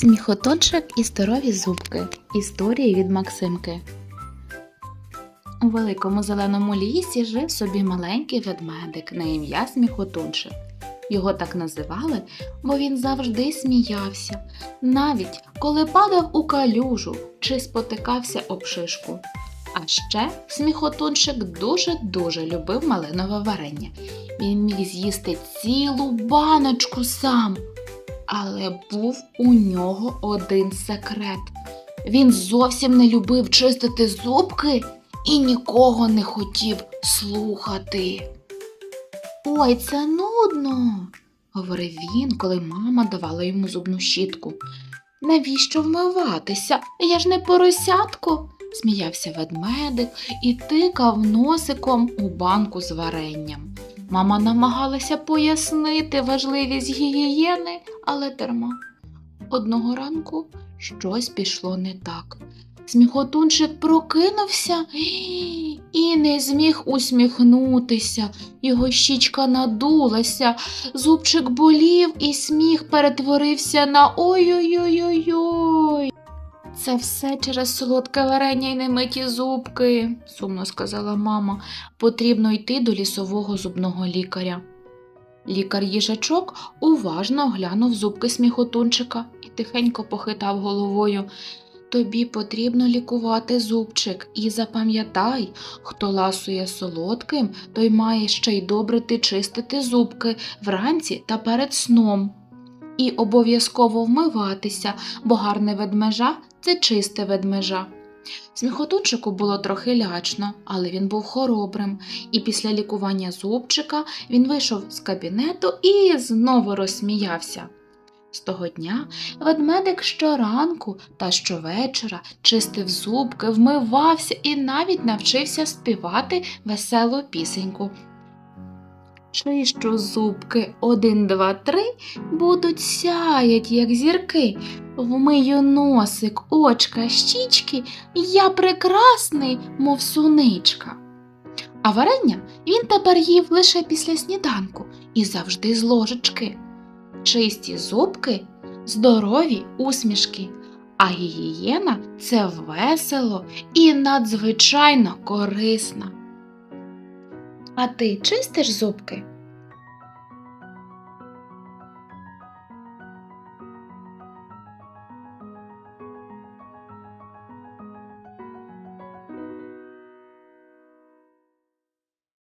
Сміхоточок і здорові зубки. Історії від Максимки. У великому зеленому лісі жив собі маленький ведмедик на ім'я Сміхотунчик. Його так називали, бо він завжди сміявся, навіть коли падав у калюжу чи спотикався об шишку. А ще сміхотунчик дуже-дуже любив малинове варення. Він міг з'їсти цілу баночку сам. Але був у нього один секрет. Він зовсім не любив чистити зубки і нікого не хотів слухати. Ой, це нудно, говорив він, коли мама давала йому зубну щітку. Навіщо вмиватися? Я ж не поросятко, сміявся ведмедик і тикав носиком у банку з варенням. Мама намагалася пояснити важливість гігієни, але дарма. Одного ранку щось пішло не так. Сміхотунчик прокинувся і не зміг усміхнутися. Його щічка надулася, зубчик болів, і сміх перетворився на ой-ой-ой-ой-ой. Це все через солодке варення й немиті зубки, сумно сказала мама. Потрібно йти до лісового зубного лікаря. Лікар їжачок уважно оглянув зубки сміхотунчика і тихенько похитав головою. Тобі потрібно лікувати зубчик, і запам'ятай, хто ласує солодким, той має ще й добре ти чистити зубки вранці та перед сном. І обов'язково вмиватися, бо гарне ведмежа це чисте ведмежа. Сміхотунчику було трохи лячно, але він був хоробрим, і після лікування зубчика він вийшов з кабінету і знову розсміявся. З того дня ведмедик щоранку та щовечора чистив зубки, вмивався і навіть навчився співати веселу пісеньку. Чищу зубки один, два, три будуть сяять, як зірки. Вмию носик, очка, щічки, я прекрасний, мов суничка. А варення він тепер їв лише після сніданку і завжди з ложечки. Чисті зубки, здорові усмішки, а гігієна це весело і надзвичайно корисно. А ти чистиш зубки?